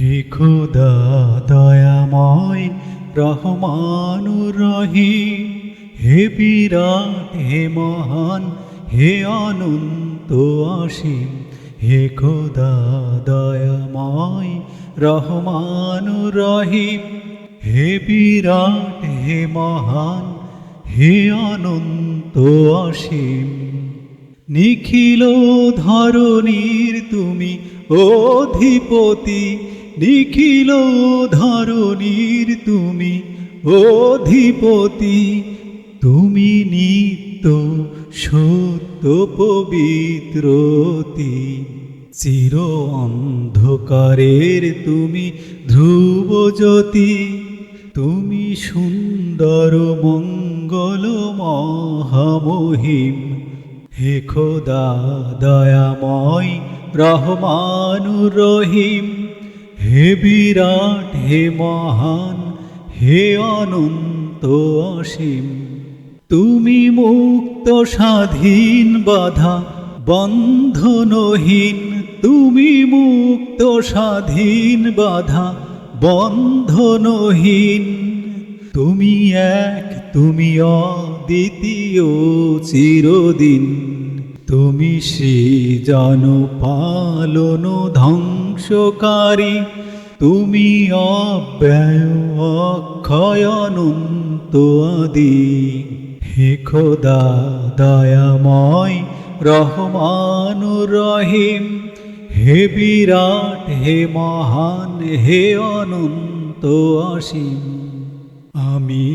হে খোদা, দয়াময় রহমানুর রহিম হে বিরাট, হে মহান, হে অনন্ত অসীম। হে খোদা, দয়াময় রহমানুর রহিম হে বিরাট, হে মহান, হে অনন্ত অসীম। নিখিল ধরণীর তুমি অধিপতি। নিখিল ধরণীর তুমি অধিপতি। তুমি নিত্য সত্য পবিত্রতি। চির অন্ধকারের তুমি ধ্রুব জ্যোতি তুমি সুন্দর মঙ্গল মহামহিম। হে খোদা, দয়াময় রহমানুর রহিম হে বিরাট, হে মহান, হে অনন্ত অসীম। তুমি মুক্ত, স্বাধীন বাধা, বন্ধনহীন। তুমি মুক্ত, স্বাধীন বাধা, বন্ধনহীন। তুমি এক, তুমি অদ্বিতীয় চিরদিন। তুমি সৃজন পালন ধ্বংসকারী, তুমি অব্যয় অক্ষয় অনন্ত আদি। হে খোদা দয়াময় রহমানুর রহিম হে বিরাট, হে মহান, হে অনন্ত অসীম। আমি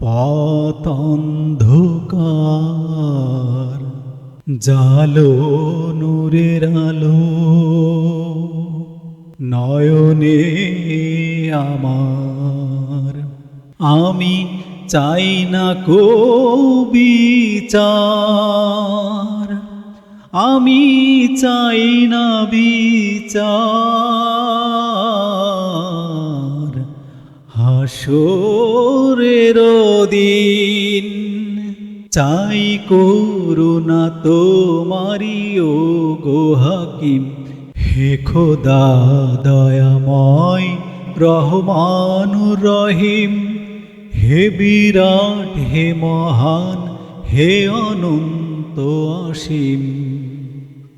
গুণাগার পতন্ধকার জালো নূরের আলো, নয়নে আমার। আমি চাই না বিচার, আমি চাই না বিচার। হাসরের দিন। চাই করুণা তোমারি ও গো হাকিম। হে খোদা দয়াময় রহমানুর রহিম হে বিরাট, হে মহান, হে অনন্ত অসীম।